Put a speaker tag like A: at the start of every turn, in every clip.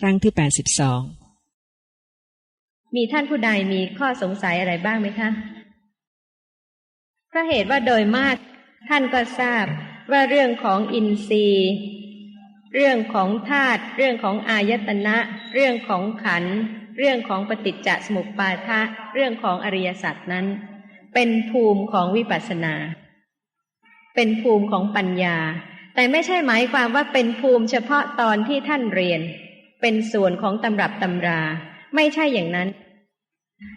A: ครั้งที่แปดสิบสอง
B: มีท่านผู้ใดมีข้อสงสัยอะไรบ้างไหมคะเพราะเหตุว่าโดยมากท่านก็ทราบว่าเรื่องของอินทรีย์ เรื่องของธาตุเรื่องของอายตนะ เรื่องของขัน เรื่องของปฏิจจสมุปบาทะ เรื่องของอริยสัจนั้น เป็นภูมิของวิปัสสนา เป็นภูมิของปัญญา แต่ไม่ใช่หมายความว่าเป็นภูมิเฉพาะตอนที่ท่านเรียน เป็นส่วนของตำรับตำรา ไม่ใช่อย่างนั้น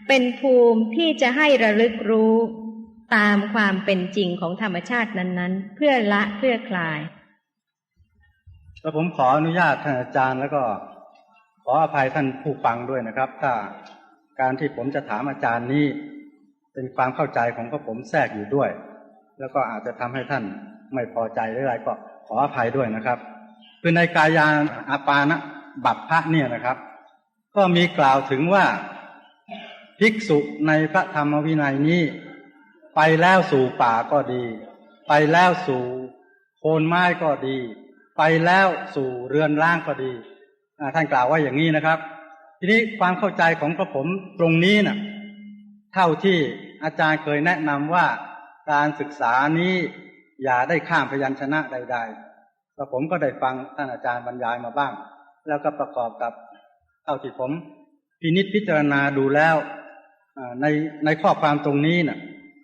B: เป็นภูมิที่จะให้ระลึกรู้ตามความเป็นจริงของธรรมชาตินั้น ๆ เพื่อละเพื่อคลาย
C: แล้วผมขออนุญาตท่านอาจารย์แล้วก็ ขออภัยท่านผู้ฟังด้วยนะครับ ถ้าการที่ผมจะถามอาจารย์นี้ เป็นความเข้าใจของพวกผมแทรกอยู่ด้วย แล้วก็อาจจะทำให้ท่านไม่พอใจหรืออะไรก็ขออภัยด้วยนะครับ คือในกายาอาปานะ บัพพะเนี่ยนะครับ ก็มีกล่าวถึงว่าภิกษุในพระธรรมวินัยนี้ ไปแล้วสู่ป่าก็ดี ไปแล้วสู่โคนไม้ก็ดี ไปแล้วสู่เรือนร่างก็ดีท่านกล่าวว่าอย่างนี้นะครับ ทีนี้ความเข้าใจของกระผมตรงนี้นะ่ะ เท่าที่อาจารย์เคยแนะนำว่าการศึกษานี้อย่าได้ข้ามพยัญชนะใด ๆ กระผมก็ได้ฟังท่านอาจารย์บรรยายมาบ้าง แล้วก็ประกอบกับเท่าที่ผมพินิจพิจารณาดูแล้วในในข้อความตรงนี้น่ะ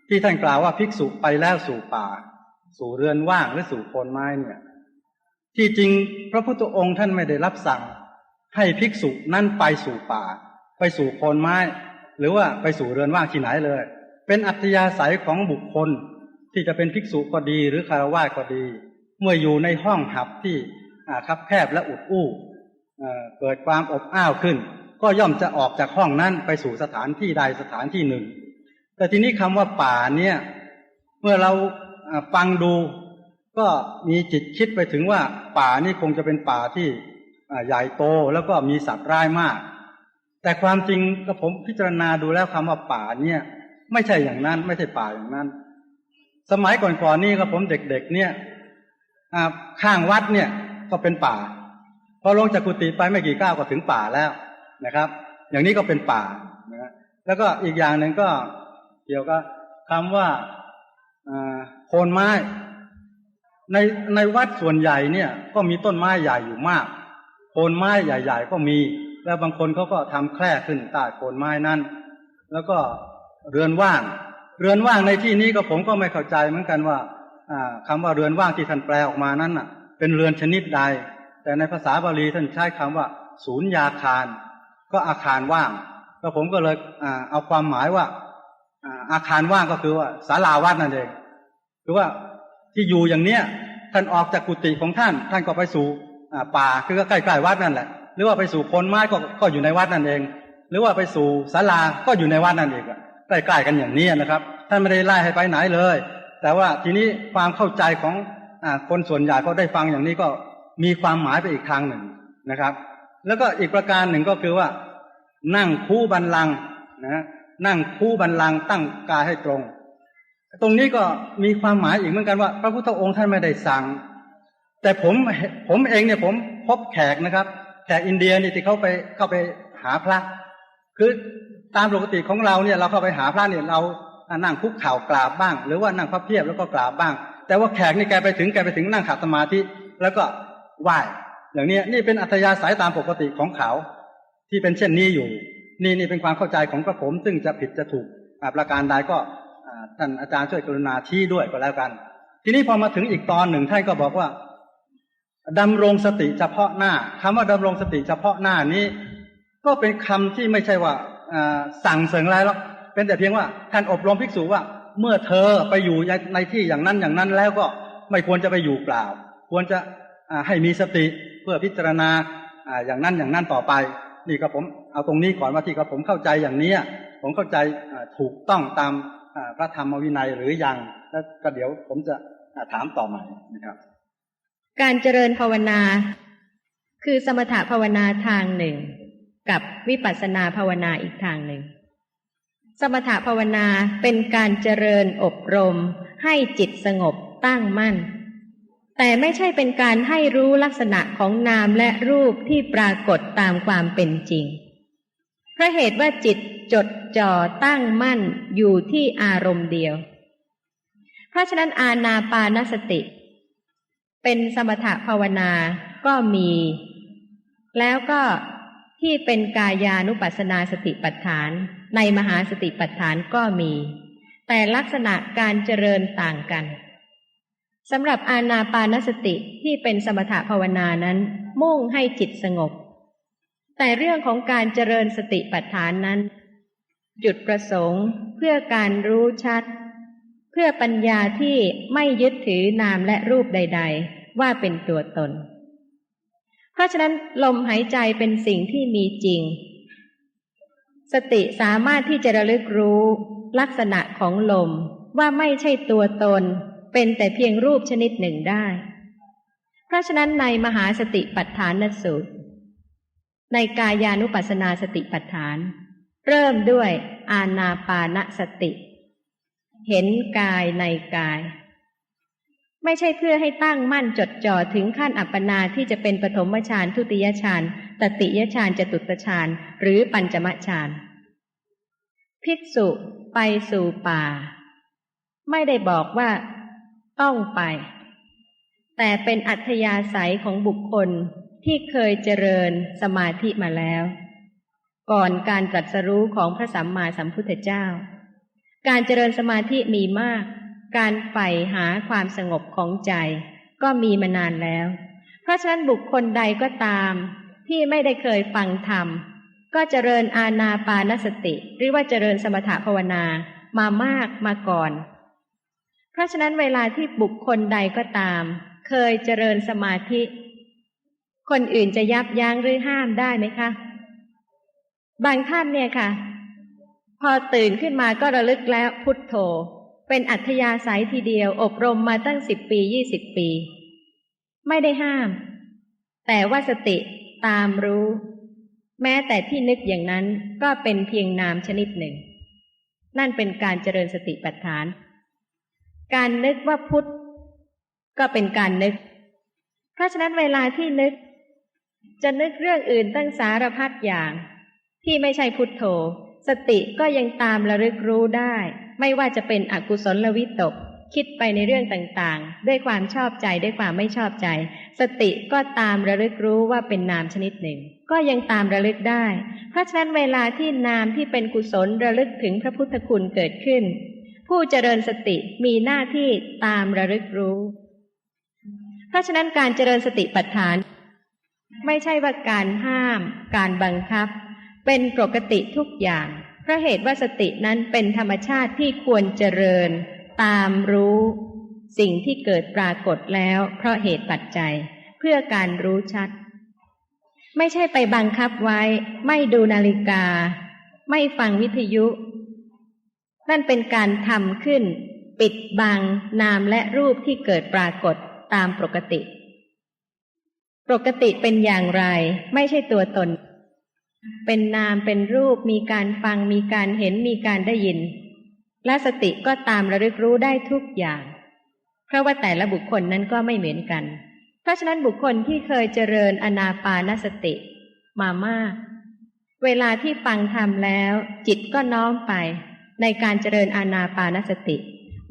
C: ที่ท่านกล่าวว่าภิกษุไปแล้วสู่ป่า สู่เรือนว่างหรือสู่โคนไม้เนี่ย ที่จริงพระพุทธองค์ท่านไม่ได้รับสั่ง ให้ภิกษุนั่นไปสู่ป่า ไปสู่โคนไม้ หรือว่าไปสู่เรือนว่างที่ไหนเลย เป็นอัธยาศัยของบุคคลที่จะเป็นภิกษุก็ดีหรือคารวะก็ดี เมื่ออยู่ในห้องหับที่คับแคบและอุดอู้ เกิดความอบอ้าวขึ้น ก็ย่อมจะออกจากห้องนั้นไปสู่สถานที่ใดสถานที่หนึ่ง แต่ทีนี้คำว่าป่าเนี่ย เมื่อเราฟังดูก็มีจิตคิดไปถึงว่า ป่านี่คงจะเป็นป่าที่ใหญ่โตแล้วก็มีสัตว์ร้ายมาก แต่ความจริงก็ผมพิจารณาดูแล้วคำว่าป่าเนี่ย ไม่ใช่อย่างนั้น ไม่ใช่ป่าอย่างนั้น สมัยก่อนๆนี่ก็ผมเด็กๆ เนี่ยข้างวัดเนี่ยก็เป็นป่า พอลงจากกุฏิไปไม่กี่ก้าวก็ถึงป่าแล้วนะครับ อย่างนี้ก็เป็นป่านะแล้วก็อีกอย่างหนึ่งก็เกี่ยวกับคำว่าอ่าโคนไม้ในในวัดส่วนใหญ่เนี่ย ก็มีต้นไม้ใหญ่อยู่มาก โคนไม้ใหญ่ ๆ ก็มี แล้วบางคนเขาก็ทำแคร่ขึ้นใต้โคนไม้นั้น แล้วก็เรือนว่าง เรือนว่างในที่นี้ก็ผมก็ไม่เข้าใจเหมือนกันว่าอ่าคำว่าเรือนว่างที่ท่านแปลออกมานั้นน่ะ เป็นเรือนชนิดใด แต่ในภาษาบาลีท่านใช้คำว่า ศูนย์ยาคาร ก็อาคารว่าง ก็ผมก็เลยเอาความหมายว่า อาคารว่างก็คือว่าศาลาวัดนั่นเองคือว่าที่อยู่อย่างเนี้ยท่านออกจากกุฏิของท่าน ท่านก็ไปสู่ป่าคือก็ใกล้ๆวัดนั่นแหละ หรือว่าไปสู่โคนไม้ก็ก็อยู่ในวัดนั่นเอง หรือว่าไปสู่ศาลาก็อยู่ในวัดนั่นเองใกล้ๆกันอย่างนี้นะครับ ท่านไม่ได้ไล่ให้ไปไหนเลย แต่ว่าทีนี้ความเข้าใจของอคนส่วนใหญ่เขาได้ฟังอย่างนี้ก็ มีความหมายไปอีกทางหนึ่งนะครับ แล้วก็อีกประการหนึ่งก็คือว่า นั่งคู่บันลังนะนั่งคู่บันลังตั้งกายให้ตรง ตรงนี้ก็มีความหมายอีกเหมือนกันว่า พระพุทธองค์ท่านไม่ได้สั่ง แต่ผมผมเองเนี่ยผมพบแขกนะครับแขกอินเดียนี่ที่เขาไปเข้าไปหาพระ คือตามปกติของเราเนี่ยเราเข้าไปหาพระเนี่ยเรานั่งคุกเข่ากราบบ้าง หรือว่านั่งพับเพียบแล้วก็กราบบ้าง แต่ว่าแขกนี่แกไปถึงแกไปถึงนั่งขัดสมาธิแล้วก็ ไหว้อย่างนี้นี่เป็นอัธยาศัยตามปกติของเขา ที่เป็นเช่นนี้อยู่ นี่นี่เป็นความเข้าใจของกระผม ซึ่งจะผิดจะถูกอ่าประการใดก็ท่านอาจารย์ช่วยกรุณาชี้ด้วยก็แล้วกัน ทีนี้พอมาถึงอีกตอนหนึ่งท่านก็บอกว่าดำรงสติเฉพาะหน้าคำว่าดำรงสติเฉพาะหน้านี้ ก็เป็นคำที่ไม่ใช่ว่าสั่งเสริงอะไรหรอกเป็นแต่เพียงว่าท่านอบรมภิกษุว่า เมื่อเธอไปอยู่ในที่อย่างนั้นอย่างนั้นแล้วก็ไม่ควรจะไปอยู่เปล่า ควรจะ ให้มีสติเพื่อพิจารณาอย่างนั้นอย่างนั้นต่อไป นี่ก็ผมเอาตรงนี้ก่อนว่าที่กับผมเข้าใจอย่างนี้ผมเข้าใจถูกต้องตามพระธรรมวินัยหรือยังแล้วก็เดี๋ยวผมจะถามต่อใหม่นะครับ
B: การเจริญภาวนา คือสมถภาวนาทางหนึ่ง กับวิปัสสนาภาวนาอีกทางหนึ่ง สมถภาวนาเป็นการเจริญอบรม ให้จิตสงบตั้งมั่น แต่ไม่ใช่เป็นการให้รู้ลักษณะของนามและรูปที่ปรากฏตามความเป็นจริง เพราะเหตุว่าจิตจดจ่อตั้งมั่นอยู่ที่อารมณ์เดียว เพราะฉะนั้นอาณาปานสติ เป็นสมถภาวนาก็มี แล้วก็ที่เป็นกายานุปัสนาสติปัฏฐาน ในมหาสติปัฏฐานก็มี แต่ลักษณะการเจริญต่างกัน สำหรับอาณาปานสติที่เป็นสมถภาวนานั้น มุ่งให้จิตสงบ แต่เรื่องของการเจริญสติปัฏฐานนั้น จุดประสงค์เพื่อการรู้ชัด เพื่อปัญญาที่ไม่ยึดถือนามและรูปใด ๆ ว่าเป็นตัวตน เพราะฉะนั้นลมหายใจเป็นสิ่งที่มีจริง สติสามารถที่จะระลึกรู้ลักษณะของลมว่าไม่ใช่ตัวตน เป็นแต่เพียงรูปชนิดหนึ่งได้ เพราะฉะนั้นในมหาสติปัฏฐานสูตร ในกายานุปัสสนาสติปัฏฐาน เริ่มด้วยอาณาปานสติ เห็นกายในกาย ไม่ใช่เพื่อให้ตั้งมั่นจดจ่อถึงขั้นอัปปนาที่จะเป็นปฐมฌานทุติยฌานตติยฌานจตุตฌานหรือปัญจมฌานภิกษุไปสู่ป่า ไม่ได้บอกว่า ต้องไป แต่เป็นอัธยาศัยของบุคคลที่เคยเจริญสมาธิมาแล้ว ก่อนการตรัสรู้ของพระสัมมาสัมพุทธเจ้า การเจริญสมาธิมีมาก การใฝ่หาความสงบของใจก็มีมานานแล้ว เพราะฉะนั้นบุคคลใดก็ตามที่ไม่ได้เคยฟังธรรม ก็เจริญอาณาปานสติ หรือว่าเจริญสมถภาวนามามากมาก่อน เพราะฉะนั้นเวลาที่บุคคลใดก็ตาม เคยเจริญสมาธิ คนอื่นจะยับยั้งหรือห้ามได้ไหมคะ บางท่านเนี่ยค่ะ พอตื่นขึ้นมาก็ระลึกแล้วพุทโธ เป็นอัธยาศัยทีเดียว อบรมมาตั้งสิบปียี่สิบปี ไม่ได้ห้าม แต่ว่าสติตามรู้ แม้แต่ที่นึกอย่างนั้นก็เป็นเพียงนามชนิดหนึ่ง นั่นเป็นการเจริญสติปัฏฐาน การนึกว่าพุทธก็เป็นการนึก เพราะฉะนั้นเวลาที่นึก จะนึกเรื่องอื่นตั้งสารพัดอย่าง ที่ไม่ใช่พุทโธ สติก็ยังตามระลึกรู้ได้ ไม่ว่าจะเป็นอกุศลวิตก คิดไปในเรื่องต่างๆ ด้วยความชอบใจด้วยความไม่ชอบใจ สติก็ตามระลึกรู้ว่าเป็นนามชนิดหนึ่ง ก็ยังตามระลึกได้ เพราะฉะนั้นเวลาที่นามที่เป็นกุศลระลึกถึงพระพุทธคุณเกิดขึ้น ผู้เจริญสติมีหน้าที่ตามระลึกรู้ เพราะฉะนั้นการเจริญสติปัฏฐาน ไม่ใช่ว่าการห้าม การบังคับ เป็นปกติทุกอย่างเพราะเหตุว่าสตินั้นเป็นธรรมชาติที่ควรเจริญ ตามรู้ สิ่งที่เกิดปรากฏแล้ว เพราะเหตุปัจจัย เพื่อการรู้ชัด ไม่ใช่ไปบังคับไว้ ไม่ดูนาฬิกา ไม่ฟังวิทยุ นั่นเป็นการทำขึ้น ปิดบังนามและรูปที่เกิดปรากฏตามปกติ ปกติเป็นอย่างไร ไม่ใช่ตัวตน เป็นนามเป็นรูปมีการฟังมีการเห็นมีการได้ยิน และสติก็ตามระลึกรู้ได้ทุกอย่าง เพราะว่าแต่ละบุคคลนั้นก็ไม่เหมือนกัน เพราะฉะนั้นบุคคลที่เคยเจริญอนาปานสติ มามาก เวลาที่ฟังธรรมแล้ว จิตก็น้อมไป ในการเจริญอาณาปานสติ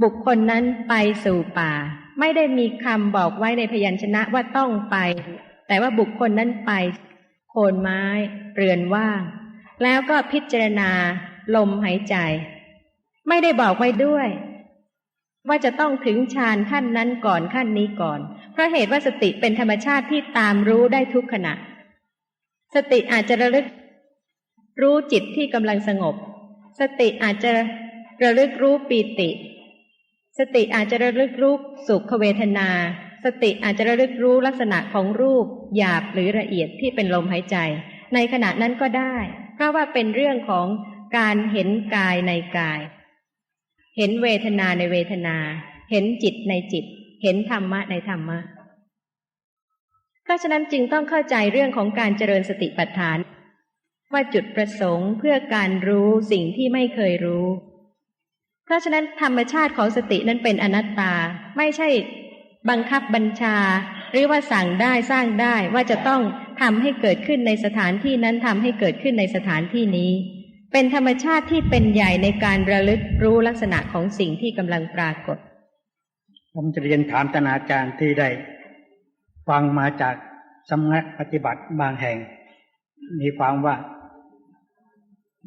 B: บุคคลนั้นไปสู่ป่า ไม่ได้มีคำบอกไว้ในพยัญชนะว่าต้องไป แต่ว่าบุคคลนั้นไป โคนไม้ เรือนว่าง แล้วก็พิจารณา ลมหายใจ ไม่ได้บอกไว้ด้วย ว่าจะต้องถึงฌานขั้นนั้นก่อนขั้นนี้ก่อน เพราะเหตุว่าสติเป็นธรรมชาติที่ตามรู้ได้ทุกขณะ สติอาจจะระลึกรู้จิตที่กำลังสงบ สติอาจจะระลึกรู้ปีติ สติอาจจะระลึกรู้สุขเวทนา สติอาจจะระลึกรู้ลักษณะของรูป หยาบหรือละเอียดที่เป็นลมหายใจ ในขณะนั้นก็ได้ เพราะว่าเป็นเรื่องของการเห็นกายในกาย เห็นเวทนาในเวทนา เห็นจิตในจิต เห็นธรรมะในธรรมะ เพราะฉะนั้นจึงต้องเข้าใจเรื่องของการเจริญสติปัฏฐาน ว่าจุดประสงค์เพื่อการรู้สิ่งที่ไม่เคยรู้ เพราะฉะนั้นธรรมชาติของสตินั้นเป็นอนัตตาไม่ใช่บังคับบัญชา หรือว่าสั่งได้สร้างได้ว่าจะต้องทำให้เกิดขึ้นในสถานที่นั้นทำให้เกิดขึ้นในสถานที่นี้ เป็นธรรมชาติที่เป็นใหญ่ในการระลึกรู้ลักษณะของสิ่งที่กำลังปรากฏ
A: ผมจะเรียนถามตนาจารย์ที่ได้ ฟังมาจากสำนักปฏิบัติบางแห่ง มีความว่า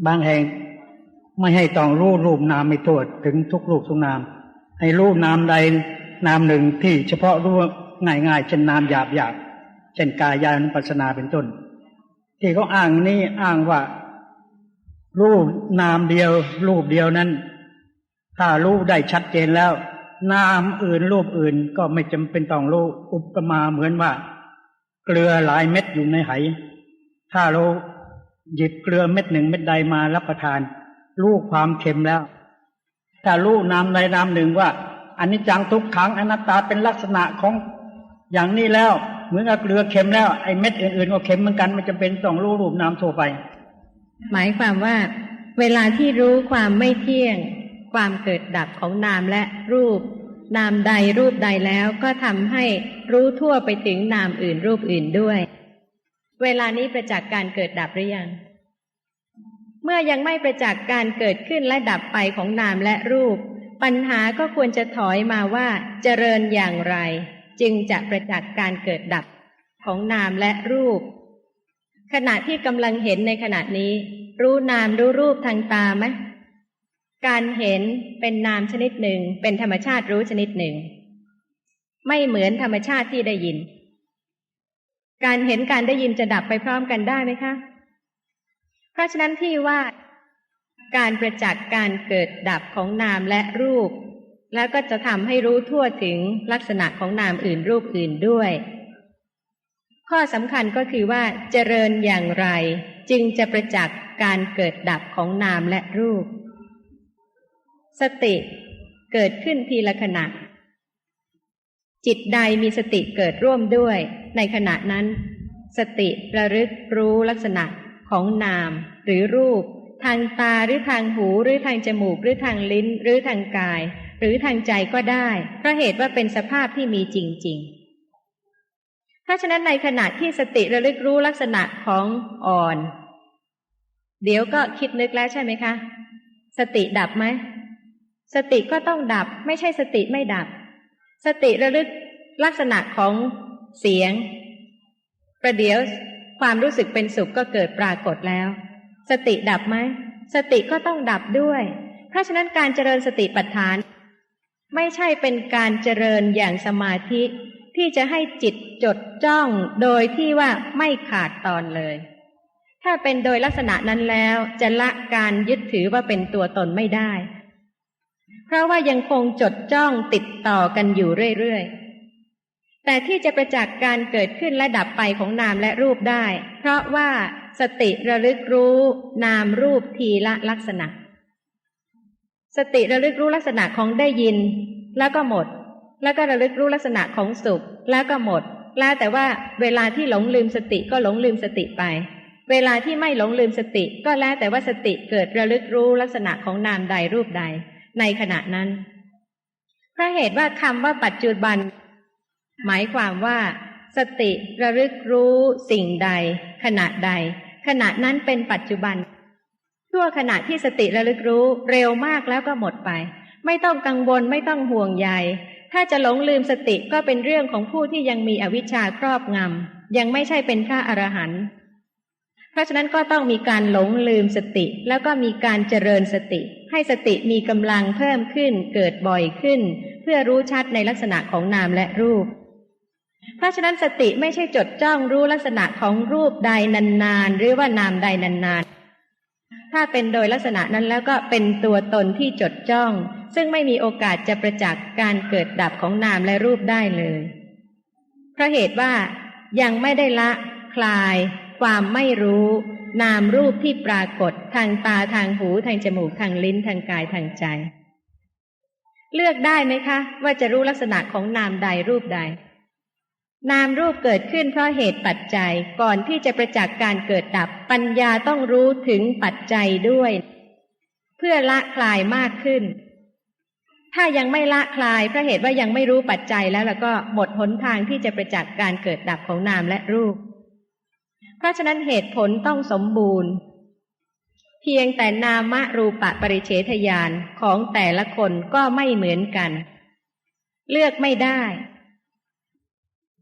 A: บางแห่งไม่ให้ต้องรู้รูปนามไม่ทั่วถึงทุกรูปทุกนาม ให้รูปนามใดนามหนึ่งที่เฉพาะรู้ง่ายๆเช่นนามหยาบหยาบเช่นกายานุปัสสนาเป็นต้น ที่เขาอ้างนี้อ้างว่า รูปนามเดียว รูปเดียวนั้น ถ้ารู้ได้ชัดเจนแล้ว นามอื่นรูปอื่นก็ไม่จำเป็นต้องรู้อุปมาเหมือนว่า เกลือหลายเม็ดอยู่ในไหถ้าเรา หยิบเกลือเม็ดหนึ่งเม็ดใดมารับประทาน รู้ความเค็มแล้ว ถ้ารู้นามใดนามหนึ่งว่าอันนี้จังทุกขังอนัตตาเป็นลักษณะของอย่างนี้แล้วเหมือนกับเกลือเค็มแล้วไอ้เม็ดอื่นๆก็เค็มเหมือนกันมันจะเป็นต้องรู้รูปนามทั่วไป
B: หมายความว่า เวลาที่รู้ความไม่เที่ยง ความเกิดดับของนามและรูป นามใดรูปใดแล้วก็ทำให้รู้ทั่วไปถึงนามอื่นรูปอื่นด้วย เวลานี้ประจักษ์การเกิดดับหรือยัง เมื่อยังไม่ประจักษ์การเกิดขึ้นและดับไปของนามและรูป ปัญหาก็ควรจะถอยมาว่า เจริญอย่างไร จึงจะประจักษ์การเกิดดับของนามและรูป ขณะที่กำลังเห็นในขณะนี้ รู้นามรู้รูปทางตาไหมการเห็นเป็นนามชนิดหนึ่ง เป็นธรรมชาติรู้ชนิดหนึ่ง ไม่เหมือนธรรมชาติที่ได้ยิน การเห็นการได้ยินจะดับไปพร้อมกันได้ไหมคะ เพราะฉะนั้นที่ว่าการประจักษ์การเกิดดับของนามและรูป แล้วก็จะทำให้รู้ทั่วถึงลักษณะของนามอื่นรูปอื่นด้วย ข้อสำคัญก็คือว่าเจริญอย่างไร จึงจะประจักษ์การเกิดดับของนามและรูป สติเกิดขึ้นทีละขณะ จิตใดมีสติเกิดร่วมด้วย ในขณะนั้น สติระลึกรู้ลักษณะของนาม หรือรูป ทางตาหรือทางหูหรือทางจมูก หรือทางลิ้น หรือทางกาย หรือทางใจก็ได้เพราะเหตุว่าเป็นสภาพที่มีจริง ๆ เพราะฉะนั้นในขณะที่สติระลึกรู้ลักษณะของอ่อน เดี๋ยวก็คิดนึกแล้วใช่ไหมคะ สติดับไหมสติก็ต้องดับไม่ใช่สติไม่ดับ สติระลึกลักษณะของเสียง ประเดี๋ยวความรู้สึกเป็นสุขก็เกิดปรากฏแล้ว สติดับไหมสติก็ต้องดับด้วย เพราะฉะนั้นการเจริญสติปัฏฐาน ไม่ใช่เป็นการเจริญอย่างสมาธิ ที่จะให้จิตจดจ้องโดยที่ว่าไม่ขาดตอนเลย ถ้าเป็นโดยลักษณะนั้นแล้วจะละการยึดถือว่าเป็นตัวตนไม่ได้ เพราะว่ายังคงจดจ้องติดต่อกันอยู่เรื่อยๆ แต่ที่จะประจักษ์การเกิดขึ้นและดับไปของนามและรูปได้ เพราะว่าสติระลึกรู้นามรูปทีละลักษณะ สติระลึกรู้ลักษณะของได้ยิน แล้วก็หมด แล้วก็ระลึกรู้ลักษณะของสุข แล้วก็หมด แล้วแต่ว่าเวลาที่หลงลืมสติก็หลงลืมสติไป เวลาที่ไม่หลงลืมสติ ก็แล้วแต่ว่าสติเกิดระลึกรู้ลักษณะของนามใดรูปใด ในขณะนั้นเพราะเหตุว่าคำว่าปัจจุบัน หมายความว่า สติระลึกรู้สิ่งใด ขณะใด ขณะนั้นเป็นปัจจุบัน ชั่วขณะที่สติระลึกรู้เร็วมากแล้วก็หมดไป ไม่ต้องกังวลไม่ต้องห่วงใยถ้าจะหลงลืมสติก็เป็นเรื่องของผู้ที่ยังมีอวิชชาครอบงำยังไม่ใช่เป็นพระอรหันต์เพราะฉะนั้นก็ต้องมีการหลงลืมสติแล้วก็มีการเจริญสติ ให้สติมีกำลังเพิ่มขึ้นเกิดบ่อยขึ้น เพื่อรู้ชัดในลักษณะของนามและรูป เพราะฉะนั้นสติไม่ใช่จดจ้องรู้ลักษณะของรูปใดนานๆ หรือว่านามใดนานๆ ถ้าเป็นโดยลักษณะนั้นแล้วก็เป็นตัวตนที่จดจ้อง ซึ่งไม่มีโอกาสจะประจักษ์การเกิดดับของนามและรูปได้เลย เพราะเหตุว่ายังไม่ได้ละคลาย ความไม่รู้ นามรูปที่ปรากฏทางตาทางหูทางจมูกทางลิ้นทางกายทางใจ เลือกได้ไหมคะ ว่าจะรู้ลักษณะของนามใดรูปใด นามรูปเกิดขึ้นเพราะเหตุปัจจัยก่อนที่จะประจักษ์การเกิดดับปัญญาต้องรู้ถึงปัจจัยด้วย เพื่อละคลายมากขึ้นถ้ายังไม่ละคลายเพราะเหตุว่ายังไม่รู้ปัจจัยแล้วแล้วก็หมดหนทางที่จะประจักษ์การเกิดดับของนามและรูป ราะฉะนั้นเหตุผลต้องสมบูรณ์ เพียงแต่นามรูปะปริเฉทญาณของแต่ละคนก็ไม่เหมือนกัน เลือกไม่ได้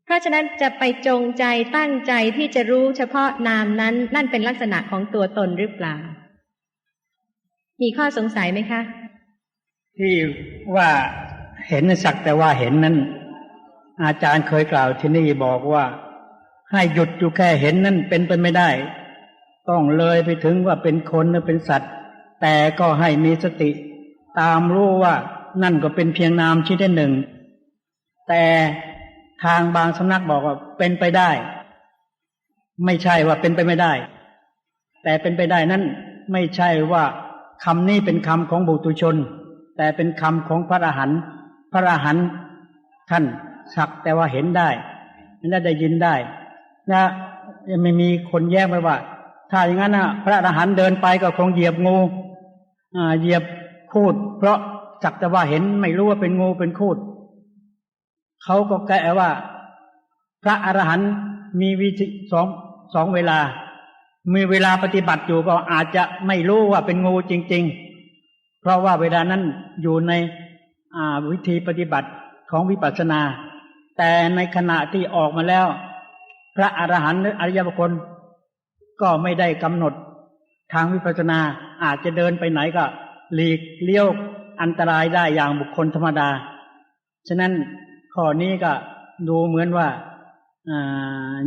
B: เพราะฉะนั้นจะไปจงใจตั้งใจที่จะรู้เฉพาะนามนั้น นั่นเป็นลักษณะของตัวตนหรือเปล่า มีข้อสงสัยไหมคะ
A: ที่ว่าเห็นสักแต่ว่าเห็นนั้น อาจารย์เคยกล่าวที่นี่บอกว่า ให้หยุดอยู่แค่เห็นนั้นเป็นไปไม่ได้ ต้องเลยไปถึงว่าเป็นคนหรือเป็นสัตว์ แต่ก็ให้มีสติ ตามรู้ว่านั่นก็เป็นเพียงนามชิ้นหนึ่ง แต่ทางบางสำนักบอกว่าเป็นไปได้ ไม่ใช่ว่าเป็นไปไม่ได้ แต่เป็นไปได้นั้นไม่ใช่ว่าคำนี้เป็นคำของบุตุชน แต่เป็นคำของพระอรหันต์พระอรหันต์ท่านสักแต่ว่าเห็นได้ไม่ได้ได้ยินได้ นะยังไม่มีคนแย้งไปว่า ถ้าอย่างนั้นนะพระอรหันต์เดินไปก็คงเหยียบงูอ่าเหยียบคูด เพราะสักแต่ว่าเห็นไม่รู้ว่าเป็นงูเป็นคูดเขาก็แก้ว่า พระอรหันต์มีวิธีสองสองเวลา มีเวลาปฏิบัติอยู่ก็อาจจะไม่รู้ว่าเป็นงูจริง ๆ เพราะว่าเวลานั้นอยู่ในวิธีปฏิบัติของวิปัสสนา แต่ในขณะที่ออกมาแล้ว พระอรหันต์หรืออริยบุคคลก็ไม่ได้กำหนดทางวิปัสสนาอาจจะเดินไปไหนก็หลีกเลี้ยวอันตรายได้อย่างบุคคลธรรมดา ฉะนั้นข้อนี้ก็ดูเหมือนว่า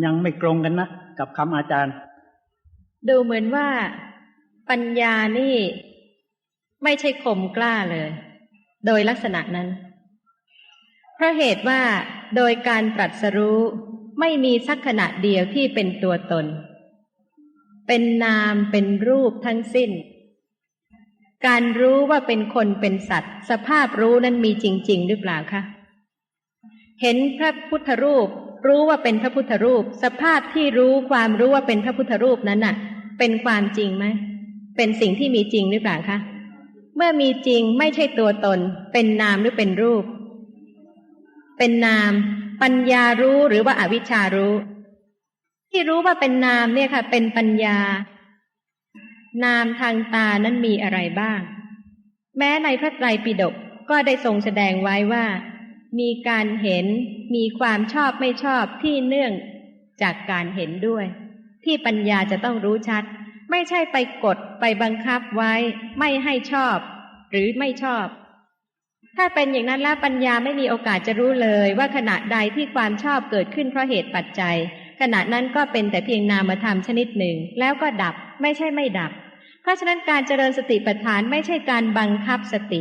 A: ยังไม่ตรงกันนะกับคำอาจารย์
B: ดูเหมือนว่าปัญญานี่ ไม่ใช่ข่มกล้าเลย โดยลักษณะนั้น เพราะเหตุว่าโดยการตรัสรู้ ไม่มีสักขณะเดียวที่เป็นตัวตน เป็นนามเป็นรูปทั้งสิ้น การรู้ว่าเป็นคนเป็นสัตว์ สภาพรู้นั้นมีจริง ๆ หรือเปล่าคะ เห็นพระพุทธรูป รู้ว่าเป็นพระพุทธรูป สภาพที่รู้ความรู้ว่าเป็นพระพุทธรูปนั้นน่ะ เป็นความจริงไหม เป็นสิ่งที่มีจริงหรือเปล่าคะ เมื่อมีจริงไม่ใช่ตัวตน เป็นนามหรือเป็นรูป เป็นนาม ปัญญารู้หรือว่าอาวิชารู้ ที่รู้ว่าเป็นนามเนี่ยค่ะ เป็นปัญญา นามทางตานั้นมีอะไรบ้าง แม้ในพระไตรปิฎกก็ได้ทรงแสดงไว้ว่า มีการเห็นมีความชอบไม่ชอบที่เนื่องจากการเห็นด้วย ที่ปัญญาจะต้องรู้ชัด ไม่ใช่ไปกดไปบังคับไว้ ไม่ให้ชอบ หรือไม่ชอบ ถ้าเป็นอย่างนั้นแล้วปัญญาไม่มีโอกาสจะรู้เลยว่าขณะใดที่ความชอบเกิดขึ้นเพราะเหตุปัจจัย ขณะนั้นก็เป็นแต่เพียงนามธรรมชนิดหนึ่ง แล้วก็ดับไม่ใช่ไม่ดับ เพราะฉะนั้นการเจริญสติปัฏฐานไม่ใช่การบังคับสติ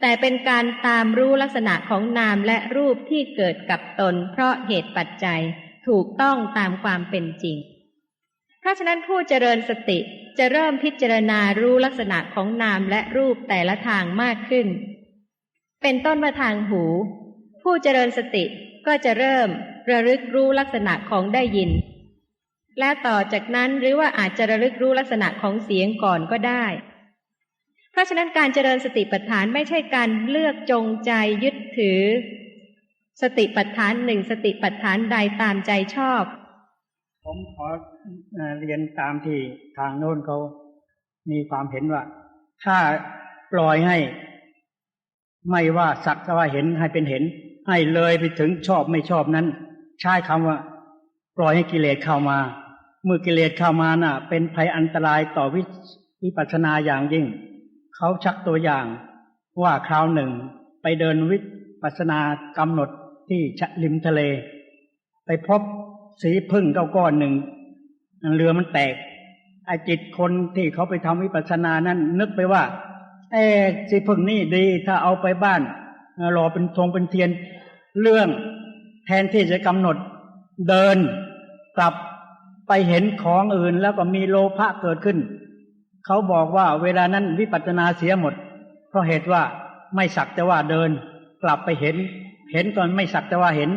B: แต่เป็นการตามรู้ลักษณะของนามและรูปที่เกิดกับตน เพราะเหตุปัจจัย ถูกต้องตามความเป็นจริง เพราะฉะนั้นผู้เจริญสติจะเริ่มพิจารณารู้ลักษณะของนามและรูปแต่ละทางมากขึ้น เป็นต้นมาทางหู ผู้เจริญสติก็จะเริ่มระลึกรู้ลักษณะของได้ยิน และต่อจากนั้นหรือว่าอาจจะระลึกรู้ลักษณะของเสียงก่อนก็ได้ เพราะฉะนั้นการเจริญสติปัฏฐานไม่ใช่การเลือกจงใจยึดถือ สติปัฏฐานหนึ่งสติปัฏฐานใดตามใจชอบ
A: ผมขอเรียนตามที่ทางโน้นเขามีความเห็นว่า ถ้าปล่อยให้ ไม่ว่าสักว่าเห็นให้เป็นเห็น ให้เลยไปถึงชอบไม่ชอบนั้น ใช้คำว่า ปล่อยให้กิเลสเข้ามา เมื่อกิเลสเข้ามาน่ะ เป็นภัยอันตรายต่อวิปัสสนาอย่างยิ่ง เขาชักตัวอย่างว่าคราวหนึ่ง ไปเดินวิปัสนากำหนดที่ชะริมทะเล ไปพบสีพึ่งเก้าก้อนหนึ่งเรือมันแตกไอจิตคนที่เขาไปทำวิปัสสนานั้น นึกไปว่า เอสีพึ่งนี่ดีถ้าเอาไปบ้านรอเป็นทรงเป็นเทียน เรื่องแทนที่จะกำหนดเดินกลับไปเห็นของอื่นแล้วก็มีโลภะเกิดขึ้น เขาบอกว่าเวลานั้นวิปัสสนาเสียหมด เพราะเหตุว่าไม่สักแต่ว่าเดิน กลับไปเห็น เห็นก่อนไม่สักแต่ว่าเห็น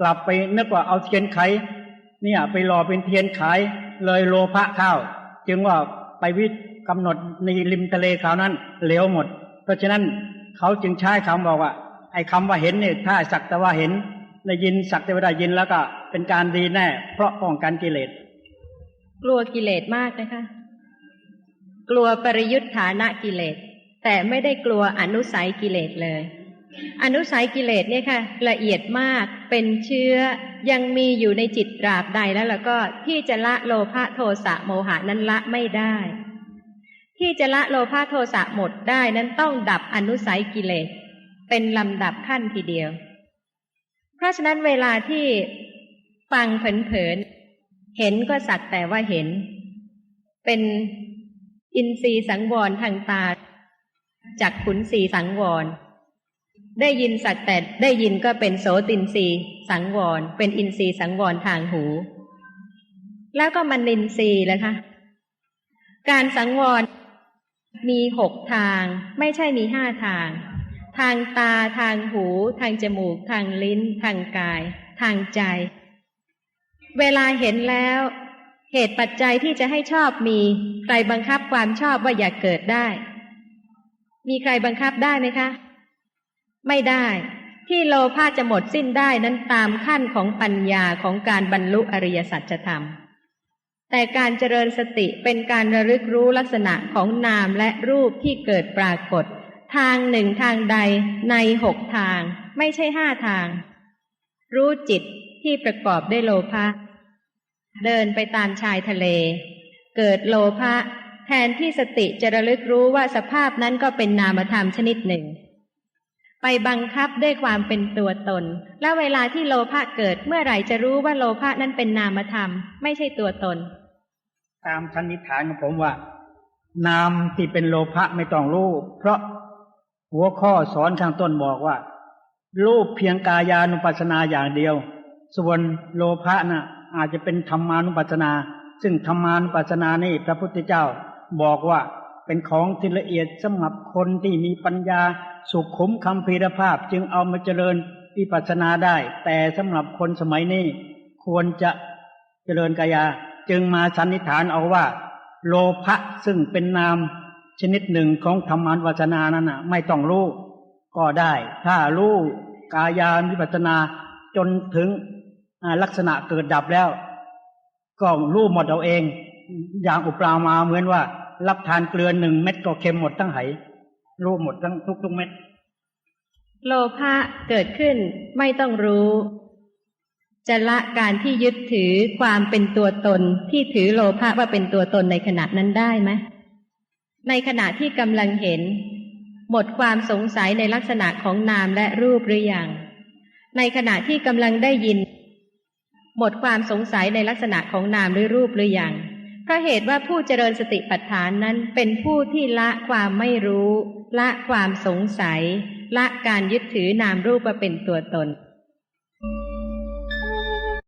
A: กลับไปนึกว่าเอาเทียนไข เนี่ย ไปรอเป็นเทียนขายเลยโลภะข้าว จึงว่าไปวิ กำหนดในริมทะเลครานั้นเหลวหมด เพราะฉะนั้นเขาจึงใช้คำบอกว่า ไอ้คำว่าเห็นเนี่ยถ้าสักแต่ว่าเห็นได้ยินสักแต่ว่าได้ยินแล้วก็เป็นการดีแน่ เพราะป้องกันกิเลส
B: กลัวกิเลสมากนะคะ กลัวปริยุทธานะกิเลส แต่ไม่ได้กลัวอนุสัยกิเลสเลย อนุสัยกิเลสเนี่ยค่ะ ละเอียดมากเป็นเชื้อยังมีอยู่ในจิตตราบใดแล้วแล้วก็ที่จะละโลภะโทสะโมหะนั้นละไม่ได้ ที่จะละโลภะโทสะหมดได้นั้นต้องดับอนุสัยกิเลส เป็นลำดับขั้นทีเดียว เพราะฉะนั้นเวลาที่ฟังเผินๆเห็นก็สักแต่ว่าเห็น เป็นอินทรีย์สังวรทางตาจากขุนสีสังวร ได้ยินสักแต่ได้ยินก็เป็นโสตินทรีย์สังวร เป็นอินทรีย์สังวรทางหู แล้วก็มันนินทรีย์เลยคะการสังวร มีหกทาง ไม่ใช่มีห้าทาง ทางตาทางหู ทางจมูก ทางลิ้น ทางกาย ทางใจ เวลาเห็นแล้ว เหตุปัจจัยที่จะให้ชอบมี ใครบังคับความชอบว่าอย่าเกิดได้ มีใครบังคับได้ไหมคะ ไม่ได้ ที่โลภะจะหมดสิ้นได้นั้นตามขั้นของปัญญาของการบรรลุอริยสัจธรรม แต่การเจริญสติเป็นการระลึกรู้ลักษณะของนามและรูปที่เกิดปรากฏ ทางหนึ่งทางใดในหกทาง ไม่ใช่ห้าทาง รู้จิตที่ประกอบด้วยโลภะเดินไปตามชายทะเล เกิดโลภะแทนที่สติจะระลึกรู้ว่าสภาพนั้นก็เป็นนามธรรมชนิดหนึ่ง ไปบังคับด้วยความเป็นตัวตน และเวลาที่โลภะเกิดเมื่อไหร่จะรู้ว่าโลภะนั้นเป็นนามธรรม ไม่ใช่ตัวตน
A: ตามสันนิฐานของผมว่า นามที่เป็นโลภะไม่ต้องรู้เพราะหัวข้อสอนข้างต้นบอกว่า รูปเพียงกายานุปัสสนาอย่างเดียว ส่วนโลภะน่ะ อาจจะเป็นธรรมานุปัสสนา ซึ่งธรรมานุปัสสนานี่พระพุทธเจ้าบอกว่าเป็นของที่ละเอียดสำหรับคนที่มีปัญญาสุขุมคำพีรภาพจึงเอามาเจริญวิปัสสนาได้ แต่สำหรับคนสมัยนี้ควรจะเจริญกายา จึงมาสันนิษฐานเอาว่า โลภะซึ่งเป็นนามชนิดหนึ่งของธรรมานุปัสสนานั้นน่ะไม่ต้องรู้ก็ได้ ถ้ารู้กายานุปัสนาจนถึงลักษณะเกิดดับแล้ว ก็รู้หมดเอาเอง อย่างอุปรามาเหมือนว่า รับทานเกลือหนึ่งเม็ดก็เค็มหมดทั้งไหรู้หมดทั้งทุกทุกๆเม็ด
B: โลภะเกิดขึ้นไม่ต้องรู้ จะละการที่ยึดถือความเป็นตัวตนที่ถือโลภะว่าเป็นตัวตนในขณะนั้นได้ไหมในขณะที่กำลังเห็น หมดความสงสัยในลักษณะของนามและรูปหรือยัง ในขณะที่กำลังได้ยิน หมดความสงสัยในลักษณะของนามหรือรูปหรือยังเพราะเหตุว่าผู้เจริญสติปัฏฐานนั้นเป็นผู้ที่ละความไม่รู้ ละความสงสัย ละการยึดถือนามรูปว่าเป็นตัวตน